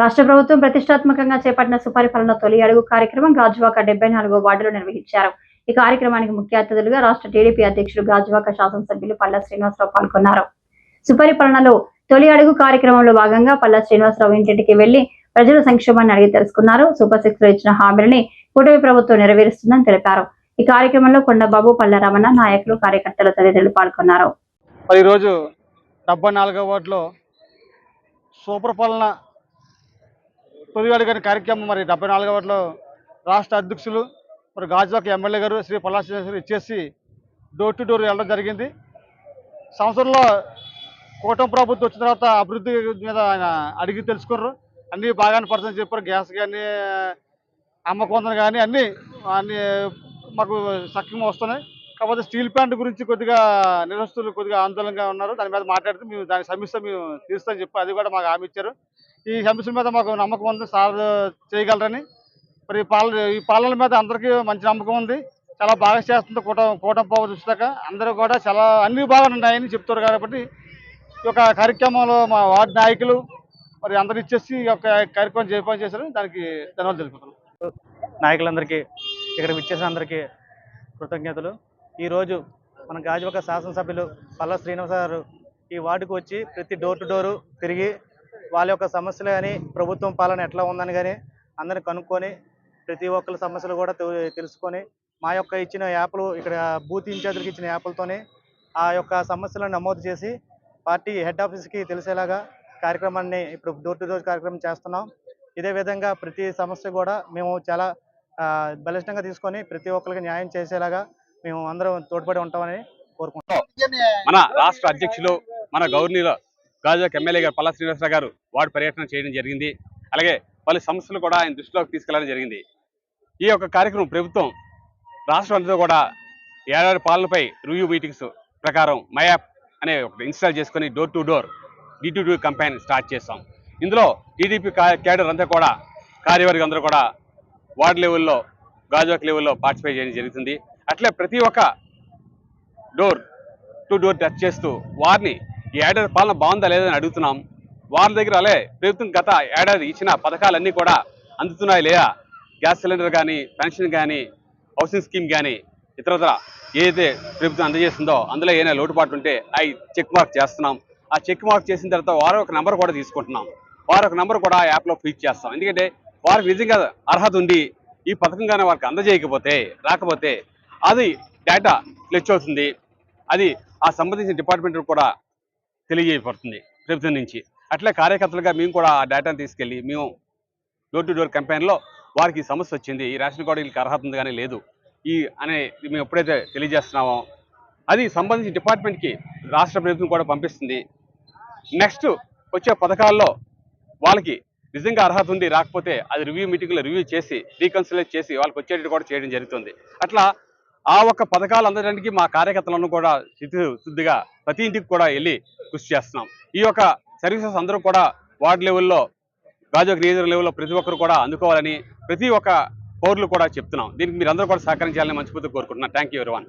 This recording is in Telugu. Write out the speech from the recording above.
రాష్ట్ర ప్రభుత్వం ప్రతిష్టాత్మకంగా చేపట్టిన సుపరిపాలన తొలి అడుగు కార్యక్రమం గాజువాక డెబ్బై నాలుగో వార్డులో నిర్వహించారు. ఈ కార్యక్రమానికి ముఖ్య అతిథులుగా రాష్ట్ర టీడీపీ అధ్యక్షుడు గాజువాక శాసనసభ్యులు పల్లా శ్రీనివాసరావు పాల్గొన్నారు. సుపరిపాలనలో తొలి అడుగు కార్యక్రమంలో భాగంగా పల్లా శ్రీనివాసరావు ఇంటింటికి వెళ్ళి ప్రజల సంక్షేమాన్ని అడిగి తెలుసుకున్నారు. సూపర్ సిక్స్లో ఇచ్చిన హామీలని కూటమి ప్రభుత్వం నెరవేరుస్తుందని తెలిపారు. ఈ కార్యక్రమంలో కొండబాబు పల్ల రమణ నాయకులు కార్యకర్తలు తదితరులు పాల్గొన్నారు. మరి ఈరోజు డెబ్బై నాలుగో వార్డులో సూపర్ పాలన తొలి అడిగిన కార్యక్రమం మరి డెబ్బై నాలుగవలో రాష్ట్ర అధ్యక్షులు మరి గాజువాక ఎమ్మెల్యే గారు శ్రీ పల్లా ఇచ్చేసి డోర్ టు డోర్ వెళ్ళడం జరిగింది. సంవత్సరంలో కూటమి ప్రభుత్వం వచ్చిన తర్వాత అభివృద్ధి మీద ఆయన అడిగి తెలుసుకున్నారు. అన్నీ బాగానే పడుతుందని చెప్పారు. గ్యాస్ కానీ అమ్మకొందని కానీ అన్నీ అన్నీ మాకు సఖ్యంగా వస్తున్నాయి. కాకపోతే స్టీల్ ప్లాంట్ గురించి కొద్దిగా నిరస్తులు కొద్దిగా ఆందోళనగా ఉన్నారు. దాని మీద మాట్లాడితే మేము దాని సమస్య మేము తీస్తామని చెప్పి అది కూడా మాకు హామీ ఇచ్చారు. ఈ సమస్య మీద మాకు నమ్మకం ఉంది. సార్ చేయగలరని. మరి ఈ పాలన ఈ పాలన మీద అందరికీ మంచి నమ్మకం ఉంది. చాలా బాగా చేస్తుంది. కూట కూటమి పోవ చూసాక అందరూ కూడా చాలా అన్ని బాగా ఉన్నాయని చెప్తారు కాబట్టి ఈ యొక్క కార్యక్రమంలో మా వార్డు నాయకులు మరి అందరు ఇచ్చేసి ఈ యొక్క కార్యక్రమం జయపాలు చేశారు దానికి ధన్యవాదాలు తెలుపుతున్నాం. నాయకులందరికీ ఇక్కడ విచ్చేసిన అందరికీ కృతజ్ఞతలు ఈరోజు మన గాజువాక శాసనసభ్యులు పల్లా శ్రీనివాస గారు ఈ వార్డుకు వచ్చి ప్రతి డోర్ టు డోరు తిరిగి వాళ్ళ యొక్క సమస్యలు కానీ ప్రభుత్వం పాలన ఎట్లా ఉందని కానీ అందరిని కనుక్కొని ప్రతి ఒక్కరి సమస్యలు కూడా తెలుసుకొని మా యొక్క ఇచ్చిన యాప్లు ఇక్కడ బూత్ ఇన్ఛార్జీలకు ఇచ్చిన యాప్లతోనే ఆ యొక్క సమస్యలను నమోదు చేసి పార్టీ హెడ్ ఆఫీస్కి తెలిసేలాగా కార్యక్రమాన్ని ఇప్పుడు డోర్ టు డోర్ కార్యక్రమం చేస్తున్నాం. ఇదే విధంగా ప్రతి సమస్య కూడా మేము చాలా బలిష్టంగా తీసుకొని ప్రతి ఒక్కరికి న్యాయం చేసేలాగా మేము అందరం తోడ్పడి ఉంటామని కోరుకుంటున్నాం. మన రాష్ట్ర అధ్యక్షులు మన గవర్నీలో గాజువాక ఎమ్మెల్యే గారు పల్లా శ్రీనివాసరావు గారు వార్డు పర్యటన చేయడం జరిగింది. అలాగే పలు సమస్యలు కూడా ఆయన దృష్టిలోకి తీసుకెళ్ళడం జరిగింది. ఈ యొక్క కార్యక్రమం ప్రభుత్వం రాష్ట్రం అంతా కూడా ఏడాది పాలనపై రివ్యూ మీటింగ్స్ ప్రకారం మయాప్ అనే ఒకటి ఇన్స్టాల్ చేసుకొని door to door D to door campaign start చేస్తాం. ఇందులో టీడీపీ క్యాడర్ అంతా కూడా కార్యవర్గం అందరూ కూడా వార్డు లెవెల్లో గాజువాక్ లెవెల్లో పార్టిసిపేట్ చేయడం జరుగుతుంది. అట్లే ప్రతి ఒక్క డోర్ టు డోర్ టచ్ చేస్తూ వారిని ఈ ఏడాది పాలన బాగుందా లేదని అడుగుతున్నాం. వారి దగ్గర అలే ప్రభుత్వం గత ఏడాది ఇచ్చిన పథకాలన్నీ కూడా అందుతున్నాయి లేదా గ్యాస్ సిలిండర్ కానీ పెన్షన్ కానీ హౌసింగ్ స్కీమ్ కానీ ఇతరతర ఏదైతే ప్రభుత్వం అందజేస్తుందో అందులో ఏదైనా లోటుపాటు ఉంటే అవి చెక్ మార్క్ చేస్తున్నాం. ఆ చెక్ మార్క్ చేసిన తర్వాత వారు ఒక నెంబర్ కూడా తీసుకుంటున్నాం. వారు ఒక నెంబర్ కూడా ఆ యాప్లో ఫీచ్ చేస్తాం. ఎందుకంటే వారికి నిజంగా అర్హత ఉండి ఈ పథకం కానీ వారికి అందజేయకపోతే రాకపోతే అది డేటా క్లిచ్ అవుతుంది. అది ఆ సంబంధించిన డిపార్ట్మెంట్ కూడా తెలియజేయబడుతుంది ప్రభుత్వం నుంచి. అట్లే కార్యకర్తలుగా మేము కూడా ఆ డేటాను తీసుకెళ్ళి మేము డోర్ టు డోర్ క్యాంపెయిన్లో వారికి సమస్య వచ్చింది. ఈ రేషన్ కార్డు వీళ్ళకి అర్హత ఉంది కానీ లేదు. ఈ అనే మేము ఎప్పుడైతే తెలియజేస్తున్నామో అది సంబంధించిన డిపార్ట్మెంట్కి రాష్ట్ర ప్రభుత్వం కూడా పంపిస్తుంది. నెక్స్ట్ వచ్చే పథకాల్లో వాళ్ళకి నిజంగా అర్హత ఉంది. రాకపోతే అది రివ్యూ మీటింగ్లో రివ్యూ చేసి రీకన్సిలేట్ చేసి వాళ్ళకి వచ్చేటట్టు కూడా చేయడం జరుగుతుంది. అట్లా ఆ ఒక్క పథకాలు అందడానికి మా కార్యకర్తలను కూడా శుద్ధి శుద్ధిగా ప్రతి ఇంటికి కూడా వెళ్ళి కృషి చేస్తున్నాం. ఈ యొక్క సర్వీసెస్ అందరూ కూడా వార్డు లెవెల్లో గాజోక్ నియోజక లెవెల్లో ప్రతి ఒక్కరు కూడా అందుకోవాలని ప్రతి ఒక్క పౌరులు కూడా చెప్తున్నాం. దీనికి మీరు అందరూ కూడా సహకరించాలని మనస్ఫూర్తిగా కోరుకుంటున్నాను థ్యాంక్ యూ ఎవరివన్